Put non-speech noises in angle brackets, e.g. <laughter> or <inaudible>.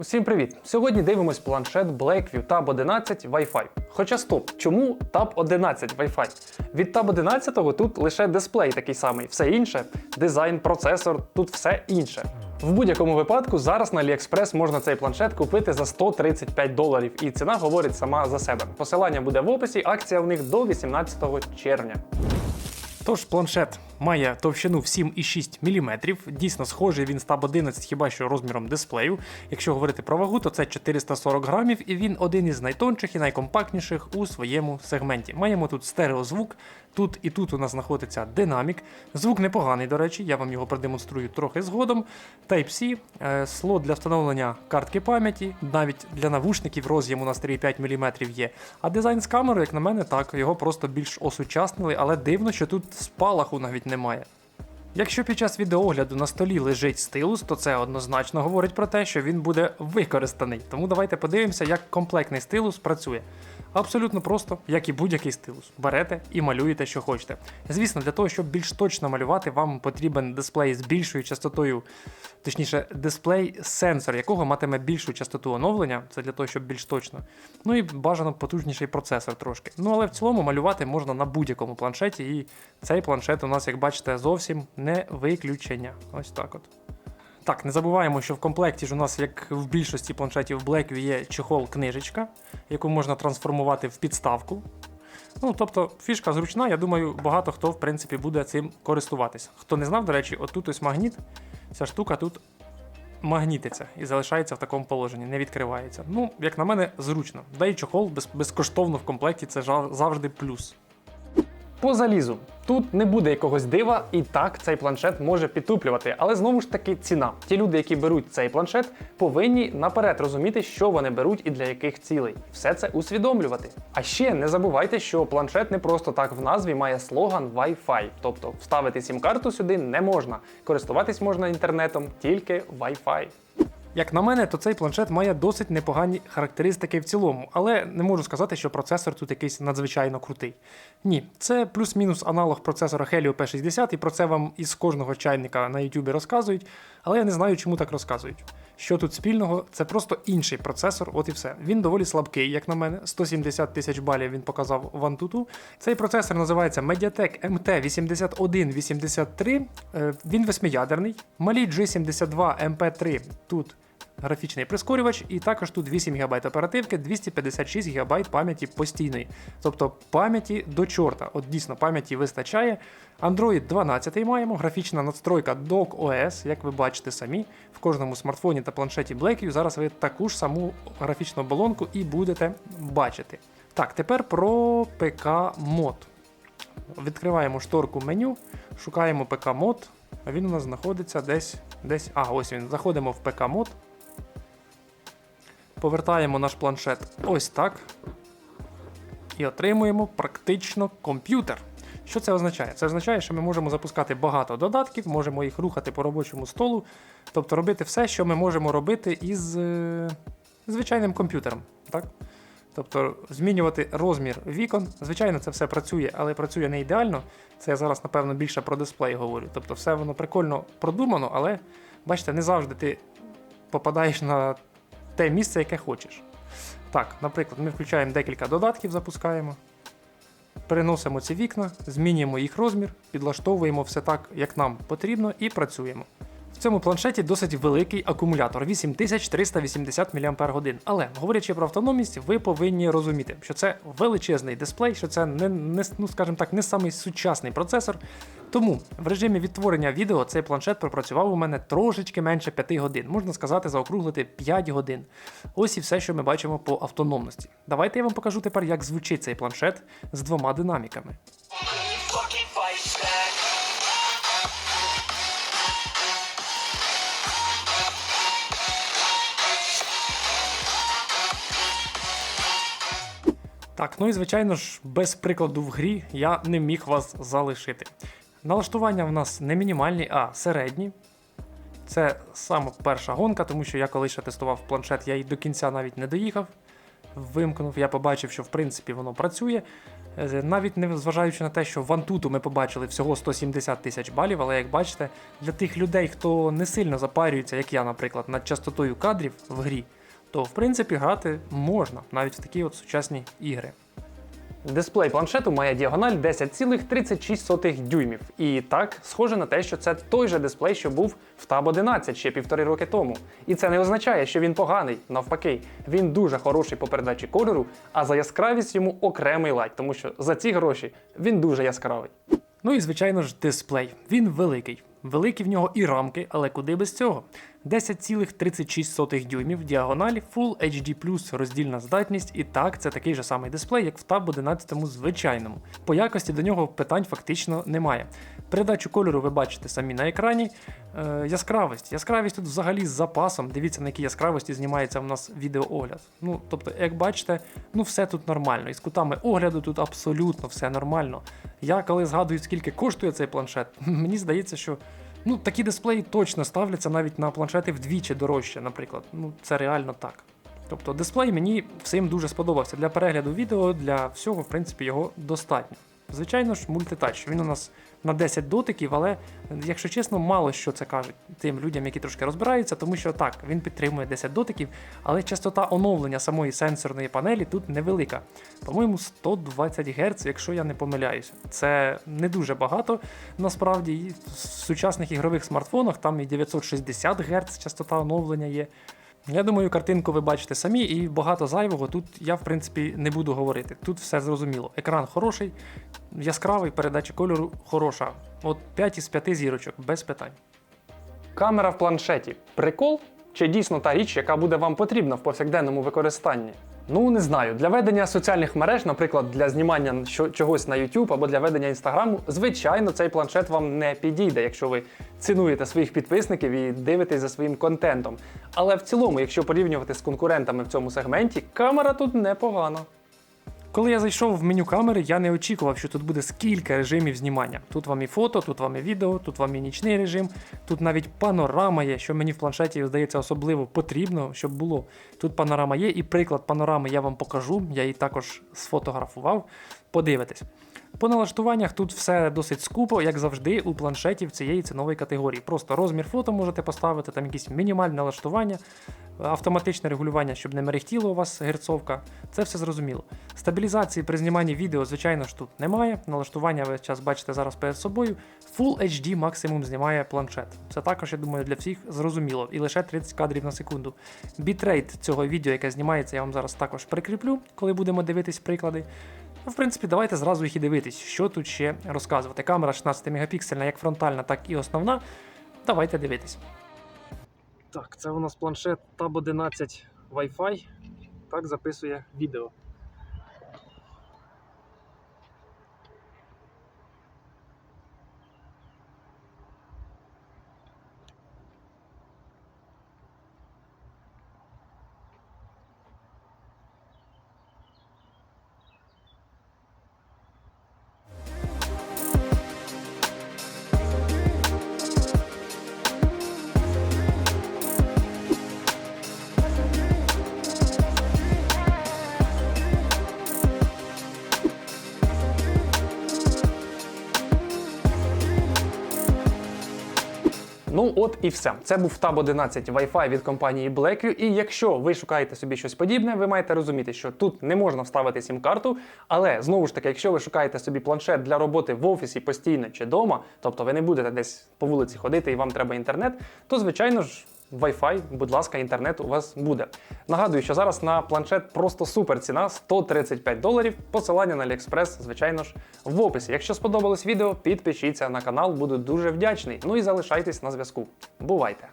Усім привіт! Сьогодні дивимось планшет Blackview Tab 11 Wi-Fi. Хоча стоп, чому Tab 11 Wi-Fi? Від Tab 11 тут лише дисплей такий самий, все інше дизайн, процесор, тут все інше. В будь-якому випадку зараз на AliExpress можна цей планшет купити за 135 доларів, і ціна говорить сама за себе. Посилання буде в описі, акція в них до 18 червня. Тож планшет має товщину в 7,6 мм. Дійсно схожий він Tab 11 хіба що розміром дисплею. Якщо говорити про вагу, то це 440 грамів, і він один із найтонших і найкомпактніших у своєму сегменті. Маємо тут стереозвук. Тут і тут у нас знаходиться динамік. Звук непоганий, до речі, я вам його продемонструю трохи згодом. Type-C, е, слот для встановлення картки пам'яті, навіть для навушників роз'єм у нас 3,5 мм є. А дизайн з камерою, як на мене, так, його просто більш осучаснили, але дивно, що тут спалаху навіть немає. Якщо під час відеогляду на столі лежить стилус, то це однозначно говорить про те, що він буде використаний. Тому давайте подивимося, як комплектний стилус працює. Абсолютно просто, як і будь-який стилус. Берете і малюєте, що хочете. Звісно, для того, щоб більш точно малювати, вам потрібен дисплей з більшою частотою, точніше, дисплей сенсор, якого матиме більшу частоту оновлення. Це для того, щоб більш точно. Ну і бажано потужніший процесор трошки. Ну але в цілому малювати можна на будь-якому планшеті, і цей планшет у нас, як бачите, зовсім не виключення. Ось так от. Так, не забуваємо, що в комплекті ж у нас, як в більшості планшетів Blackview, є чехол-книжечка, яку можна трансформувати в підставку. Ну, тобто, фішка зручна, я думаю, багато хто, в принципі, буде цим користуватися. Хто не знав, до речі, отут ось магніт, ця штука тут магнітиться і залишається в такому положенні, не відкривається. Ну, як на мене, зручно. Да і чохол без, безкоштовно в комплекті це завжди плюс. По залізу. Тут не буде якогось дива, і так цей планшет може підтуплювати, але знову ж таки ціна. Ті люди, які беруть цей планшет, повинні наперед розуміти, що вони беруть і для яких цілей. Все це усвідомлювати. А ще не забувайте, що планшет не просто так в назві має слоган Wi-Fi, тобто вставити сім-карту сюди не можна. Користуватись можна інтернетом тільки Wi-Fi. Як на мене, то цей планшет має досить непогані характеристики в цілому, але не можу сказати, що процесор тут якийсь надзвичайно крутий. Ні, це плюс-мінус аналог процесора Helio P60, і про це вам із кожного чайника на YouTube розказують, але я не знаю, чому так розказують. Що тут спільного, це просто інший процесор, от і все. Він доволі слабкий, як на мене. 170 тисяч балів він показав в Antutu. Цей процесор називається Mediatek MT8183. Е, Він восьмиядерний. Малі G72 MP3 тут графічний прискорювач, і також тут 8 ГБ оперативки, 256 ГБ пам'яті постійної. Тобто пам'яті до чорта. От дійсно пам'яті вистачає. Android 12 маємо, графічна надстройка Dock OS, як ви бачите самі. В кожному смартфоні та планшеті Blackview зараз ви таку ж саму графічну оболонку і будете бачити. Так, тепер про ПК мод. Відкриваємо шторку меню, шукаємо ПК мод. Він у нас знаходиться десь. десь. А, ось він. Заходимо в ПК мод. Повертаємо наш планшет ось так. І отримуємо практично комп'ютер. Що це означає? Це означає, що ми можемо запускати багато додатків, можемо їх рухати по робочому столу, тобто робити все, що ми можемо робити із е, звичайним комп'ютером. Так? Тобто змінювати розмір вікон. Звичайно, це все працює, але працює не ідеально. Це я зараз, напевно, більше про дисплей говорю. Тобто, все воно прикольно продумано, але бачите, не завжди ти попадаєш на те місце, яке хочеш. Так, наприклад, ми включаємо декілька додатків, запускаємо. Переносимо ці вікна, змінюємо їх розмір, підлаштовуємо все так, як нам потрібно, і працюємо. В цьому планшеті досить великий акумулятор 8380 мАч. Але говорячи про автономність, ви повинні розуміти, що це величезний дисплей, що це не, не ну, скажімо так, не самий сучасний процесор. Тому в режимі відтворення відео цей планшет пропрацював у мене трошечки менше 5 годин, можна сказати, заокруглити 5 годин. Ось і все, що ми бачимо по автономності. Давайте я вам покажу тепер, як звучить цей планшет з двома динаміками. Так, ну і звичайно ж, без прикладу в грі я не міг вас залишити. Налаштування в нас не мінімальні, а середні. Це саме перша гонка, тому що я коли ще тестував планшет, я й до кінця навіть не доїхав. Вимкнув, я побачив, що в принципі воно працює. Е, Навіть не зважаючи на те, що в Антуту ми побачили всього 170 тисяч балів, але як бачите, для тих людей, хто не сильно запарюється, як я, наприклад, над частотою кадрів в грі, то в принципі грати можна навіть в такі от сучасні ігри. Дисплей планшету має діагональ 10,36 дюймів. І так, схоже на те, що це той же дисплей, що був в Tab 11 ще півтори роки тому. І це не означає, що він поганий. Навпаки, він дуже хороший по передачі кольору, а за яскравість йому окремий лайк, тому що за ці гроші він дуже яскравий. Ну і звичайно ж, дисплей. Він великий. Великі в нього і рамки, але куди без цього? 10,36 дюймів, діагоналі Full HD роздільна здатність, і так, це такий же самий дисплей, як в Tab 11 звичайному. По якості до нього питань фактично немає. Передачу кольору ви бачите самі на екрані. Е, яскравість. Яскравість тут взагалі з запасом. Дивіться, на якій яскравості знімається в нас відеоогляд. Ну, тобто, як бачите, ну все тут нормально. І з кутами огляду тут абсолютно все нормально. Я коли згадую, скільки коштує цей планшет, <laughs> мені здається, що ну, такі дисплеї точно ставляться навіть на планшети вдвічі дорожче, наприклад. Ну, це реально так. Тобто дисплей мені всім дуже сподобався. Для перегляду відео, для всього, в принципі, його достатньо. Звичайно ж, мультитач. Він у нас на 10 дотиків, але, якщо чесно, мало що це кажуть тим людям, які трошки розбираються, тому що так, він підтримує 10 дотиків, але частота оновлення самої сенсорної панелі тут невелика. По-моєму, 120 Гц, якщо я не помиляюся. Це не дуже багато насправді. В сучасних ігрових смартфонах там і 960 Гц частота оновлення є. Я думаю, картинку ви бачите самі, і багато зайвого тут я, в принципі, не буду говорити. Тут все зрозуміло. Екран хороший, яскравий, передача кольору хороша. От 5 із 5 зірочок, без питань. Камера в планшеті. Прикол? Чи дійсно та річ, яка буде вам потрібна в повсякденному використанні? Ну, не знаю. Для ведення соціальних мереж, наприклад, для знімання що- чогось на YouTube або для ведення інстаграму, звичайно, цей планшет вам не підійде, якщо ви цінуєте своїх підписників і дивитесь за своїм контентом. Але в цілому, якщо порівнювати з конкурентами в цьому сегменті, камера тут непогана. Коли я зайшов в меню камери, я не очікував, що тут буде скільки режимів знімання. Тут вам і фото, тут вам і відео, тут вам і нічний режим, тут навіть панорама є, що мені в планшеті здається особливо потрібно, щоб було. Тут панорама є, і приклад панорами я вам покажу. Я її також сфотографував. Подивитесь. По налаштуваннях тут все досить скупо, як завжди, у планшетів цієї цінової категорії. Просто розмір фото можете поставити, там якісь мінімальні налаштування, автоматичне регулювання, щоб не мерехтіло у вас герцовка. Це все зрозуміло. Стабілізації при зніманні відео, звичайно ж, тут немає. Налаштування ви зараз бачите зараз перед собою. Full HD максимум знімає планшет. Це також, я думаю, для всіх зрозуміло. І лише 30 кадрів на секунду. Бітрейт цього відео, яке знімається, я вам зараз також прикріплю, коли будемо дивитись приклади. Ну, в принципі, давайте зразу їх і дивитись, що тут ще розказувати. Камера 16 мегапіксельна, як фронтальна, так і основна. Давайте дивитись. Так, це у нас планшет Tab 11 Wi-Fi. Так записує відео. Ну от і все. Це був Tab 11 Wi-Fi від компанії Blackview. І якщо ви шукаєте собі щось подібне, ви маєте розуміти, що тут не можна вставити сім-карту. Але знову ж таки, якщо ви шукаєте собі планшет для роботи в офісі постійно чи вдома, тобто ви не будете десь по вулиці ходити і вам треба інтернет, то звичайно ж. Wi-Fi, будь ласка, інтернет у вас буде. Нагадую, що зараз на планшет просто супер ціна 135 доларів. Посилання на AliExpress, звичайно ж, в описі. Якщо сподобалось відео, підпишіться на канал, буду дуже вдячний. Ну і залишайтесь на зв'язку. Бувайте!